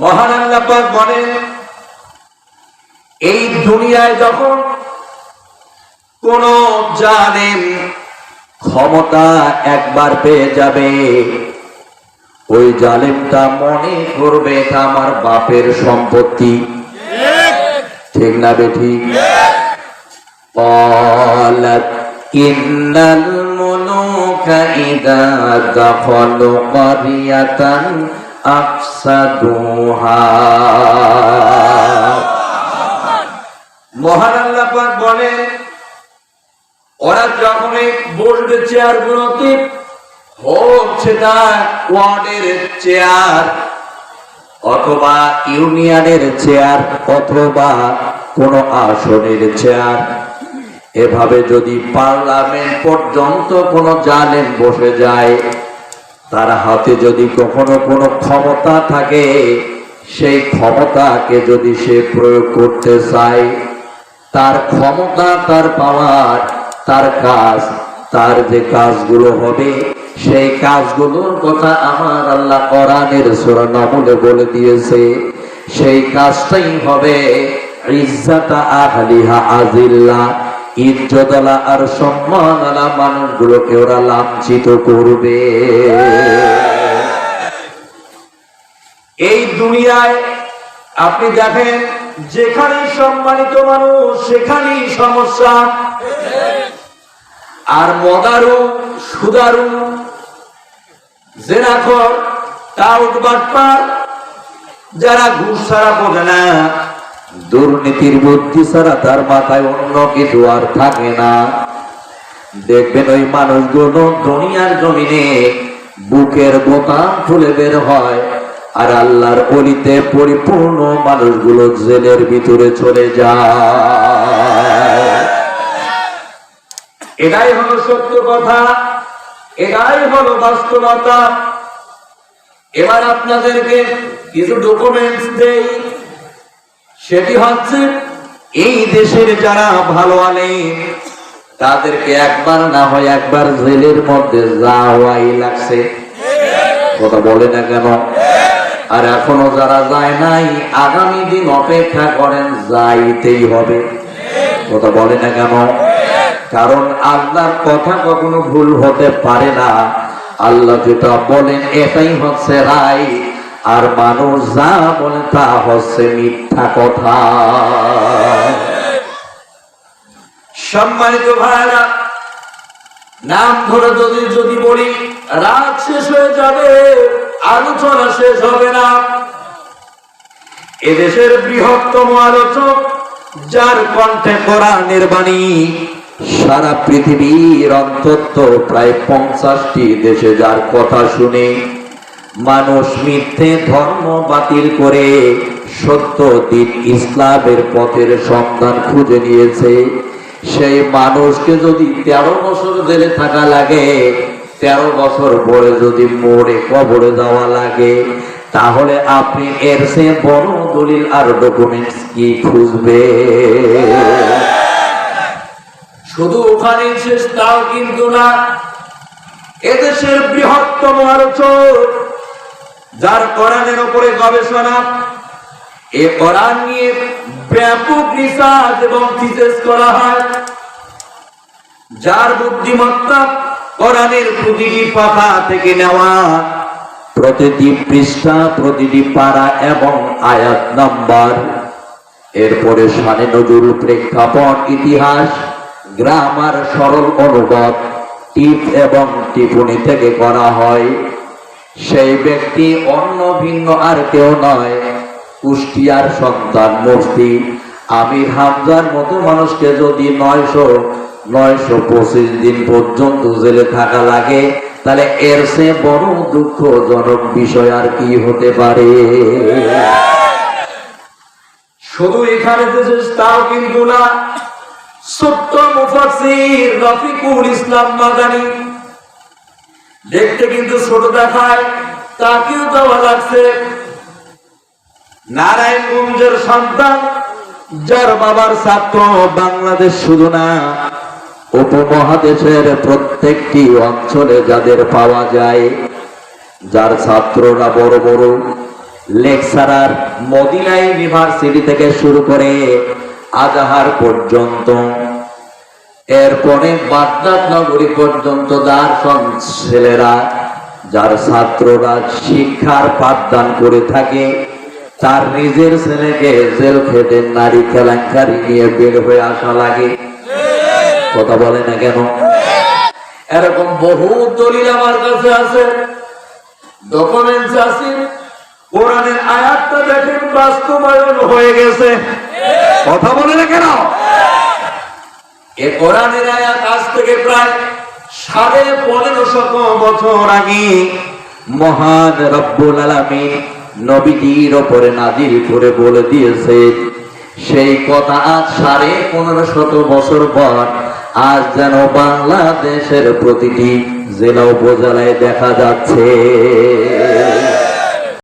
মহান আল্লাপাক বলেন, এই দুনিয়ায় যখন কোন জানেন ক্ষমতা একবার পেয়ে যাবে, ওই জালেমটা মনে করবে তা আমার বাপের সম্পত্তি। ঠিক না বেঠি? ইন্নাল মনো ইদা দফল কারিয়াতান আফসাদুহা। মহান বলেন, ওরা যখন চেয়ার ওয়ার্ডের চেয়ার অথবা ইউনিয়নের চেয়ার অথবা কোন আসনের চেয়ার এভাবে যদি পার্লামেন্ট পর্যন্ত কোনো জালেম বসে যায় তার হাতে যদি কখনো কোনো ক্ষমতা থাকে, সেই ক্ষমতাকে যদি সে প্রয়োগ করতে চায়, তার ক্ষমতা, তার পাওয়ার, তার কাজ, তার যে কাজগুলো হবে, সেই কাজগুলোর কথা আমার আল্লাহ কোরআনের সূরা নামলে বলে দিয়েছে। সেই কাজটাই হবে ইজ্জাতা আহলিহা আজিল্লা ইজ্জতলা আর সম্মান আলা মানুষগুলোকে ওরা লাঞ্ছিত করবে। এই দুনিয়ায় আপনি দেখেন, যেখানেই সম্মানিত মানুষ, সেখানেই সমস্যা। আর মদারু, সুদারু যারা ঘুষ ছাড়া বোঝে না। দুর্নীতির বুদ্ধি ছাড়া তার মাথায় অন্য কিছু আর থাকে না। দেখবেন ওই মানুষগুলো দুনিয়ার জমিনে বুকের বোতাম খুলে বের হয় আর আল্লাহর অলিতে পরিপূর্ণ মানুষগুলো জেলের ভিতরে চলে যায়। এটাই হলো সত্য কথা, এটাই হলো বাস্তবতা। এবার আপনাদেরকে কিছু ডকুমেন্টস দেই। সেটি হচ্ছে, এই দেশের যারা ভালো আলেম, তাদেরকে একবার না হয় একবার জেলের মধ্যে যাওয়াই লাগছে। কথা বলে না কেন? আর এখনও যারা যায় নাই, আগামী দিন অপেক্ষা করেন, যাইতেই হবে। কথা বলে না কেন? কারণ আল্লাহর কথা কখনো ভুল হতে পারে না। আল্লাহ যেটা বলেন, এটাই হচ্ছে রাই আর মানুষ যা বলে তা হচ্ছে মিথ্যা কথা। সম্মানিত ভাইরা নাম ধরে যদি যদি বলি, রাত শেষ হয়ে যাবে, আলোচনা শেষ হবে না। এদেশের বৃহত্তম আলোচক, যার কণ্ঠে কোরআনের বাণী সারা পৃথিবীর অন্তত প্রায় পঞ্চাশটি দেশে যার কথা শুনে মানুষ মিথ্যে ধর্ম বাতিল করে সত্য দিন ইসলামের পথের সন্ধান খুঁজে নিয়েছে। সেই মানুষকে যদি তেরো বছর জেলে থাকা লাগে, তেরো বছর পরে যদি মরে কবরে যাওয়া লাগে, তাহলে আপনি এর সে বড় দলিল আর ডকুমেন্টস কি খুঁজবে শুধু ওখানে শেষ, তাও কিন্তু না। এদেশের বৃহত্তম আলোচক যার কোরআনের উপরে গবেষণা, এ কোরআন নিয়ে ব্যাপক রিসার্চ এবং থিসিস করা হয়। যার বুদ্ধিমত্তা কোরআনের প্রতিটি পাতা থেকে নেওয়া, প্রতিটি পৃষ্ঠা, প্রতিটি পারা এবং আয়াত নাম্বার। এরপরে সানে নজরুল প্রেক্ষাপট, ইতিহাস, গ্রামার, সরল অনুবাদ, টিপ এবং টিপুনি থেকে করা হয়। সেই ব্যক্তি অন্য ভিন্ন আর কেউ নয়। কুষ্টিয়ার সন্তান মুফতি আমির হামজার মতো মানুষকে যদি নয়শো নয়শো পঁচিশ দিন পর্যন্ত জেলে থাকা লাগে, তাহলে এর সে বড় দুঃখজনক বিষয় আর কি হতে পারে? শুধু এখানে তাও কিন্তু না। ছোট্ট মুফাসির রফিকুল ইসলাম মাদানী দেখতে কিন্তু ছোট দেখায়, তাকেও দেওয়া লাগছে। নারায়ণগঞ্জের সন্তান, যার বাবার ছাত্র বাংলাদেশ শুধু না, উপমহাদেশের প্রত্যেকটি অঞ্চলে যাদের পাওয়া যায়, যার ছাত্ররা বড় বড় লেকচারার মদিনা ইউনিভার্সিটি থেকে শুরু করে আজাহার পর্যন্ত এরপরে বাগদাদ নগরী পর্যন্ত যার ছেলেরা, যার ছাত্ররা শিক্ষার পাঠদান করে থাকে, তার নিজের ছেলেকে জেল খেটে নারী কেলেঙ্কারি নিয়ে বের হয়ে আসা লাগে। কথা বলে না কেন? এরকম বহু দলিল আমার কাছে আছে ডকুমেন্টস আছে, কোরআনের আয়াতটা দেখেন বাস্তবায়ন হয়ে গেছে। কথা বলে না কেন? এ কোরআনের আয়াত আজ থেকে প্রায় সাড়ে পনেরো শত বছর আগে মহান রব্বুল আলামিন নবীজির ওপরে নাজিল করে বলে দিয়েছে। সেই কথা আজ সাড়ে পনেরো শত বছর পর আজ যেন বাংলাদেশের প্রতিটি জেলা উপজেলায় দেখা যাচ্ছে।